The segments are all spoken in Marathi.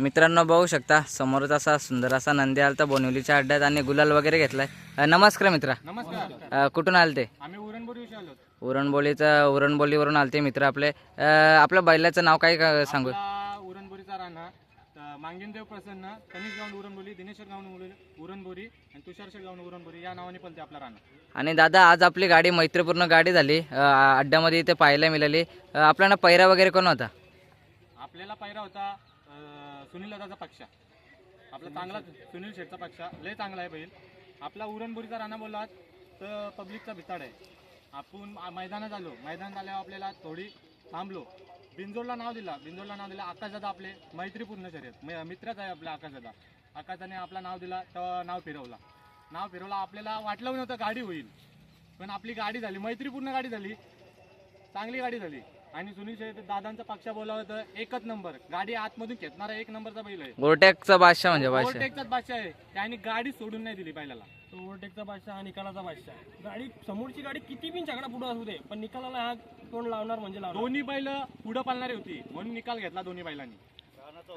मित्रांनो बघू शकता समोरच असा सुंदर असा नंदी आलता बोनिवलीच्या अड्ड्यात आणि गुलाल वगैरे घेतलाय. अ, नमस्कार मित्रा. नमस्कार. अ, कुठून आलते? आम्ही उरणबोरी विषयी आलो उरणबोलीचं उरणबोलीवरून आलते मित्र आपले. अ, आपल्या बैलाचं नाव काय का- सांगू? आपला उरणबोरीचा राणा तर मांगीनदेव प्रसन्न कनिष गावून उरणबोरी दिनेश्वर गावून उरण- उरणबोरी आणि गावून उरणबोरी या नावाने पलते आपला राणा. आणि दादा आज आपली गाडी मैत्रीपूर्ण गाडी झाली. अ, अड्ड्यामध्ये इथे पाहायला मिळाली. अ, आपल्याला पैरा वगैरे कोण होता? आपल्याला पायरा होता सुनील दादाचा पक्ष. आपला चांगला सुनील शेठचा पक्ष. लय चांगला आहे बैल. आपला उरणबोरीचा राणा बोललात तर पब्लिकचा भिताड आहे. आपण मैदानात आलो. मैदानात आल्यावर आपल्याला थोडी थांबलो. बिंजोडला नाव दिला. बिंजोडला नाव दिला आकाशदादा आपले मैत्रीपूर्ण शर्यत. म- मित्रच आहे आपला आकाशदादा. आकाशाने आपला नाव दिला तेव्हा नाव फिरवला. नाव फिरवला आपल्याला वाटलं नव्हतं गाडी होईल. पण आपली गाडी झाली. मैत्रीपूर्ण गाडी झाली. चांगली गाडी झाली. आणि सुनील शेठ दादांचा पक्ष बोला होतं एकच नंबर. गाडी आतमधून खेचणारा एक नंबरचा बैल आहे. गोरटॅकचा बादशाह म्हणजे बादशाह. ओव्हरटेकचाच बादशाह आहे. त्याने गाडी सोडून नाही दिली बैलाला. तो ओव्हरटेकचा बादशाह हा निकालाचा बादशाह गाडी समोरची गाडी किती बिन झगडा पुढे असू दे पण निकालाला हा तोंड लावणार म्हणजे लावणार. दोन्ही बैल पुढे पालणारी होती. म्हणून निकाल घेतला दोन्ही बैलांनी.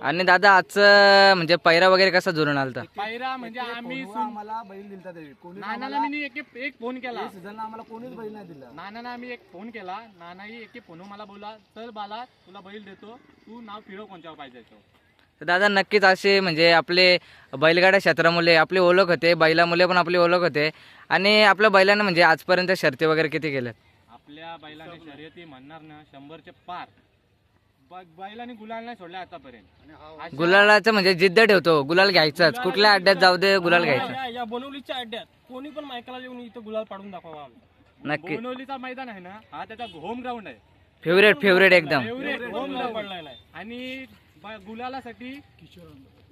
आणि दादा आजचं म्हणजे पैरा वगैरे कसा जुळून आलता? पायरा म्हणजे आम्ही सुन- आम्हाला बैल दिलता कोणी नानाला मी एक एक फोन केला. सीझनला आम्हाला कोणीच बैल नाही दिला. नानाला आम्ही एक फोन केला. नानाही एक फोन मला बोला चल बाला तुला बैल देतो. तू नाव फिरव कोणत्यावर पाहिजे तो. तर दादा नक्कीच असे म्हणजे आपले बैलगाड्या क्षेत्रामुळे आपली ओळख होते बैलामुळे पण आपली ओळख होते. आणि आपल्या बैलानं म्हणजे आजपर्यंत शर्ती वगैरे किती केल्यात? आपल्या बैलाने शर्यती म्हणणार ना शंभरचे पार. बैलाने गुलाल नाही सोडले आतापर्यंत. गुलालाचं म्हणजे जिद्द ठेवतो गुलाल घ्यायचाच. कुठल्या अड्ड्यात जाऊ दे गुलाल घ्यायचा. या- बनवलीच्या अड्ड्यात. कोणी पण मायकाला येऊन इथं गुलाल पाडून दाखवावा आम्ही नक्की. बोनवलीचा मैदान आहे ना हा त्याचा होम ग्राउंड आहे. फेवरेट फेवरेट एकदम. आणि गुलालासाठी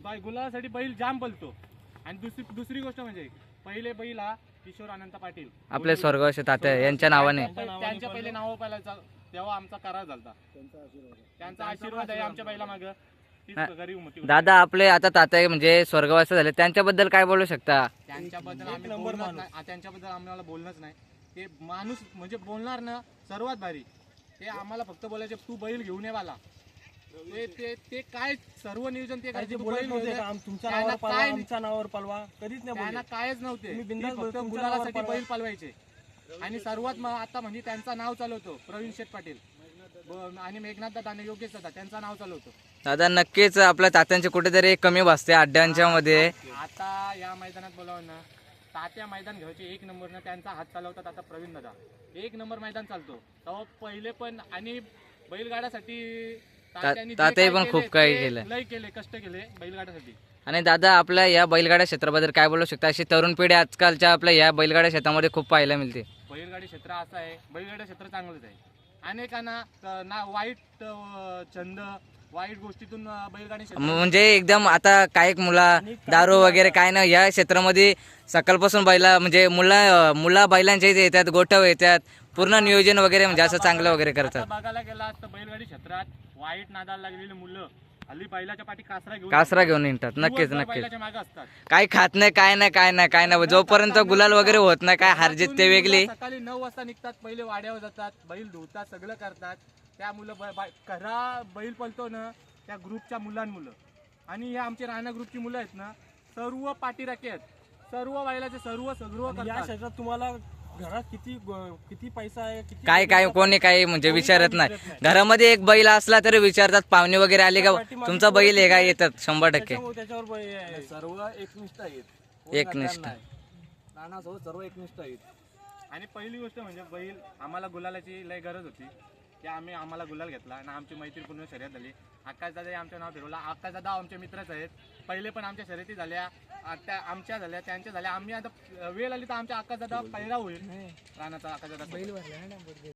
गुलालासाठी बैल जाम पलतो. आणि दुसरी दुसरी गोष्ट म्हणजे पहिले बैल हा किशोर अनंत पाटील. आपले स्वर्गवासी तात्या यांच्या नावाने. त्यांच्या पहिले नाव पाहिलायचा तेव्हा आमचा करार झाला त्यांचा आशीर्वाद आहे. आमच्या बैला माग. घरी दादा आपले आता तात्या म्हणजे स्वर्गवासी झाले. त्यांच्याबद्दल काय बोलू शकता? त्यांच्याबद्दल आम्ही बोलणार नाही. त्यांच्याबद्दल आम्हाला बोलणंच नाही. ते माणूस म्हणजे बोलणार ना सर्वात भारी. ते आम्हाला फक्त बोलायचे तू बैल घेऊन ये मला ते ते ते काय सर्व नियोजन ते काही करायचे ते तू बोलत बैल घेऊन नव्हते ये. का, आम- तुमच्या त्यांना नावावर पळवा काय आमच्या नावावर पळवा कधीच नाही बोलले. कायच नव्हते. फक्त तुमच्या गुलालासाठी नावावर बैल पालवायचे. आणि सर्वात आता म्हणजे त्यांचं नाव चालवतो प्रवीण शेठ पाटील. आणि मेघनाथ दादा आणि योगेश दादा त्यांचं नाव चालवतो. दादा नक्कीच आपल्या तात्यांचे कुठेतरी कमी भासते अड्ड्यांच्या मध्ये. आता या मैदानात बोलावं ना तात्या मैदान घ्यायचे एक नंबर ना त्यांचा हात चालवतात आता प्रवीण दादा. एक नंबर मैदान चालतो. तेव्हा पहिले पण आणि बैलगाड्यासाठी तात्याही काय पण खूप केले, काही ते केलंय. लय केले कष्ट केले बैलगाड्यासाठी. आणि दादा आपल्या या बैलगाड्या क्षेत्राबद्दल काय बोलू शकता? अशी तरुण पिढी आजकालच्या आपल्या या बैलगाड्या क्षेत्रामध्ये खूप पाहायला मिळते. बैलगाडी क्षेत्र असं आहे. बैलगाडी क्षेत्र चांगलंच आहे. अनेकांना अं, ना वाईट अं, छंद वाईट गोष्टीतून अं, बैलगाडी क्षेत्र म्हणजे एकदम आता काही मुला दारू वगैरे काय नाही या क्षेत्रामध्ये सकाळपासून बैला म्हणजे मुला मुला बैलांच्या इथे येतात गोठव येतात पूर्ण नियोजन वगैरे म्हणजे असं चांगलं वगैरे आता करतात बघायला गेला तर बैलगाडी क्षेत्रात वाईट नादाला लागलेली मुलं हल्ली बैलाच्या पाठी कासरा घेऊन कासरा घेऊन येतात. नक्कीच नक्कीच बैलाच्या मागे असतात. काही खात नाही काय नाही काय नाही काय नाही. जोपर्यंत गुलाल वगैरे होत नाही काय हारजीत ते वेगळी. सकाळी नऊ वाजता निघतात पहिले वाड्यावर जातात बैल धुतात सगळं करतात. त्या मुलं ब- ब- खरा बैल पळतो ना त्या ग्रुपच्या मुलांमुलं. आणि हे आमचे राणा ग्रुपची मुलं आहेत ना सर्व पाठीराखे आहेत. सर्व बैलाचे सर्व सर्व या करतात. क्षेत्रात तुम्हाला घरात किती ग- किती पैसा आहे किती काय काय कोणी काही म्हणजे विचारत नाही. घरामध्ये एक बैल असला तरी विचारतात पाहुणे वगैरे आले का? तुमचा बैल आहे का? येतात शंभर टक्के. त्याच्यामुळे त्याच्यावर बै- सर्व एकनिष्ठ आहेत. कोण एकनिष्ठ. गद्दार नाही. नानासोबत सर्व एकनिष्ठ आहेत. आणि पहिली गोष्ट म्हणजे बैल आम्हाला गुलालाची लय गरज होती. की आम्ही आम्हाला गुलाल घेतला आणि आमची मैत्रीपूर्ण शर्यत झाली. आकाशदादा आमचं नाव फिरवला. आकाशदादा आमचे मित्रच आहेत. पहिले पण आमच्या शर्यती झाल्या. आता आमच्या झाल्या त्यांच्या झाल्या. आम्ही आता वेळ आली तर आमच्या आकाशदादा पहिला होईल. रानाचा आकाशदादा